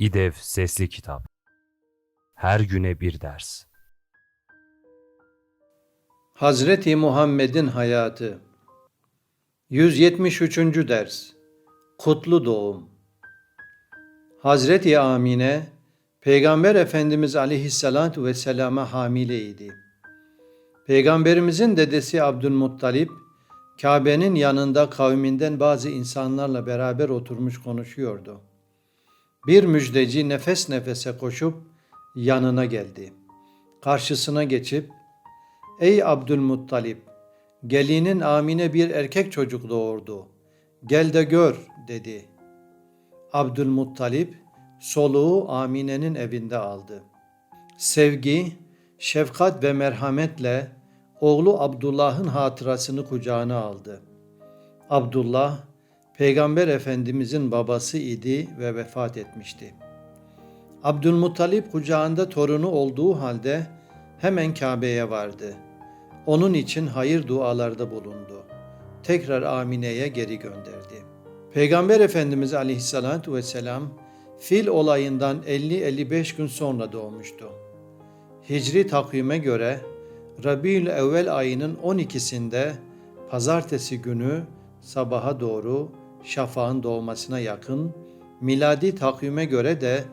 İDEV Sesli Kitap Her güne bir ders Hazreti Muhammed'in hayatı 173. ders Kutlu doğum Hazreti Amine Peygamber Efendimiz Aleyhisselatü Vesselam'a hamileydi. Peygamberimizin dedesi Abdülmuttalip Kabe'nin yanında kavminden bazı insanlarla beraber oturmuş konuşuyordu. Bir müjdeci nefes nefese koşup yanına geldi. Karşısına geçip Ey Abdülmuttalip, gelinin Amine bir erkek çocuk doğurdu. Gel de gör dedi. Abdülmuttalip soluğu Amine'nin evinde aldı. Sevgi, şefkat ve merhametle oğlu Abdullah'ın hatırasını kucağına aldı. Abdullah, Peygamber Efendimizin babası idi ve vefat etmişti. Abdülmuttalip kucağında torunu olduğu halde hemen Kabe'ye vardı. Onun için hayır dualarda bulundu. Tekrar Amine'ye geri gönderdi. Peygamber Efendimiz Aleyhisselatü Vesselam fil olayından 50-55 gün sonra doğmuştu. Hicri takvime göre Rabiül Evvel ayının 12'sinde pazartesi günü sabaha doğru şafağın doğmasına yakın, miladi takvime göre de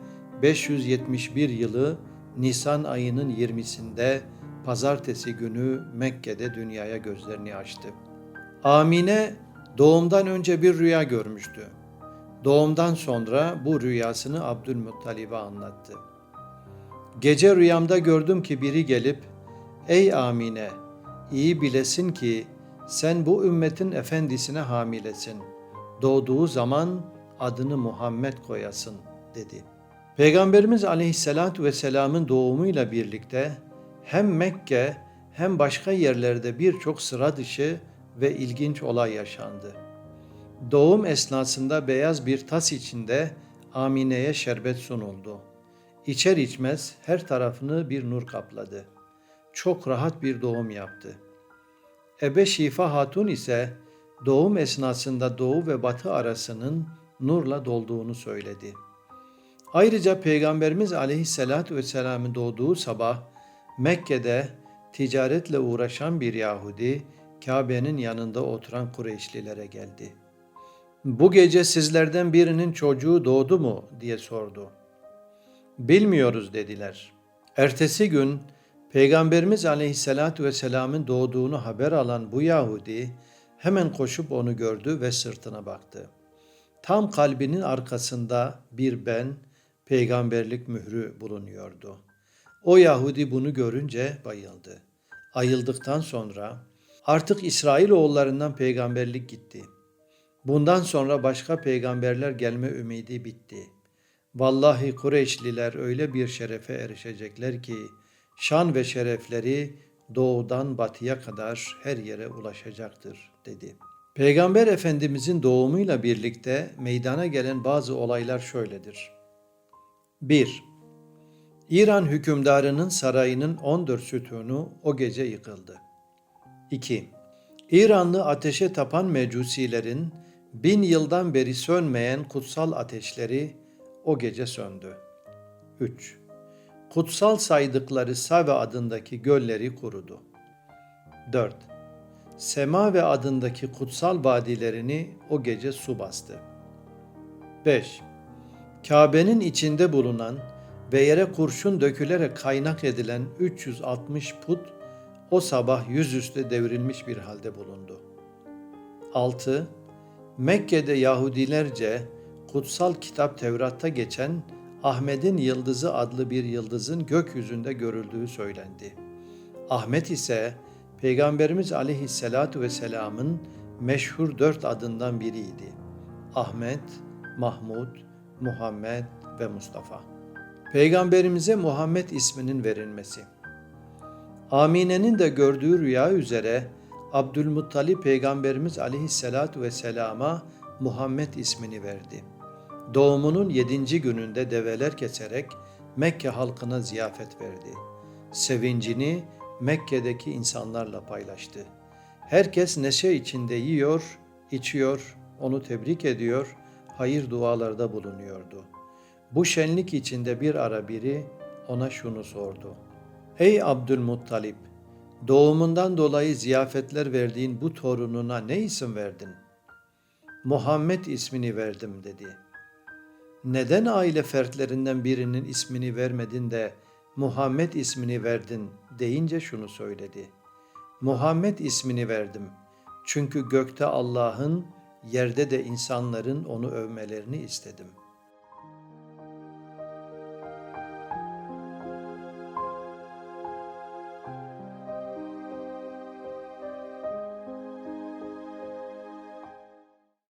571 yılı Nisan ayının 20'sinde pazartesi günü Mekke'de dünyaya gözlerini açtı. Amine doğumdan önce bir rüya görmüştü. Doğumdan sonra bu rüyasını Abdülmuttalib'e anlattı. Gece rüyamda gördüm ki biri gelip, Ey Amine, iyi bilesin ki sen bu ümmetin efendisine hamilesin. Doğduğu zaman adını Muhammed koyasın dedi. Peygamberimiz aleyhissalatü vesselamın doğumuyla birlikte hem Mekke hem başka yerlerde birçok sıra dışı ve ilginç olay yaşandı. Doğum esnasında beyaz bir tas içinde Amine'ye şerbet sunuldu. İçer içmez her tarafını bir nur kapladı. Çok rahat bir doğum yaptı. Ebe Şifa Hatun ise doğum esnasında doğu ve batı arasının nurla dolduğunu söyledi. Ayrıca Peygamberimiz Aleyhisselatü Vesselam'ın doğduğu sabah Mekke'de ticaretle uğraşan bir Yahudi Kabe'nin yanında oturan Kureyşlilere geldi. Bu gece sizlerden birinin çocuğu doğdu mu diye sordu. Bilmiyoruz dediler. Ertesi gün Peygamberimiz Aleyhisselatü Vesselam'ın doğduğunu haber alan bu Yahudi hemen koşup onu gördü ve sırtına baktı. Tam kalbinin arkasında bir ben, peygamberlik mührü bulunuyordu. O Yahudi bunu görünce bayıldı. Ayıldıktan sonra artık İsrailoğullarından peygamberlik gitti. Bundan sonra başka peygamberler gelme ümidi bitti. Vallahi Kureyşliler öyle bir şerefe erişecekler ki şan ve şerefleri doğudan batıya kadar her yere ulaşacaktır dedi. Peygamber Efendimizin doğumuyla birlikte meydana gelen bazı olaylar şöyledir. 1. İran hükümdarının sarayının 14 sütunu o gece yıkıldı. 2. İranlı ateşe tapan mecusilerin bin yıldan beri sönmeyen kutsal ateşleri o gece söndü. 3. Kutsal saydıkları Save adındaki gölleri kurudu. 4. Sema adındaki kutsal vadilerini o gece su bastı. 5. Kabe'nin içinde bulunan ve yere kurşun dökülerek kaynak edilen 360 put o sabah yüzüstü devrilmiş bir halde bulundu. 6. Mekke'de Yahudilerce kutsal kitap Tevrat'ta geçen Ahmet'in yıldızı adlı bir yıldızın gökyüzünde görüldüğü söylendi. Ahmet ise Peygamberimiz aleyhissalatu vesselamın meşhur dört adından biriydi. Ahmet, Mahmud, Muhammed ve Mustafa. Peygamberimize Muhammed isminin verilmesi. Amine'nin de gördüğü rüya üzere Abdülmuttalip Peygamberimiz aleyhissalatu vesselama Muhammed ismini verdi. Doğumunun yedinci gününde develer keserek Mekke halkına ziyafet verdi. Sevincini Mekke'deki insanlarla paylaştı. Herkes neşe içinde yiyor, içiyor, onu tebrik ediyor, hayır dualarda bulunuyordu. Bu şenlik içinde bir ara biri ona şunu sordu. Ey Abdülmuttalip, doğumundan dolayı ziyafetler verdiğin bu torununa ne isim verdin? Muhammed ismini verdim dedi. Neden aile fertlerinden birinin ismini vermedin de Muhammed ismini verdin deyince şunu söyledi. Muhammed ismini verdim. Çünkü gökte Allah'ın, yerde de insanların onu övmelerini istedim.''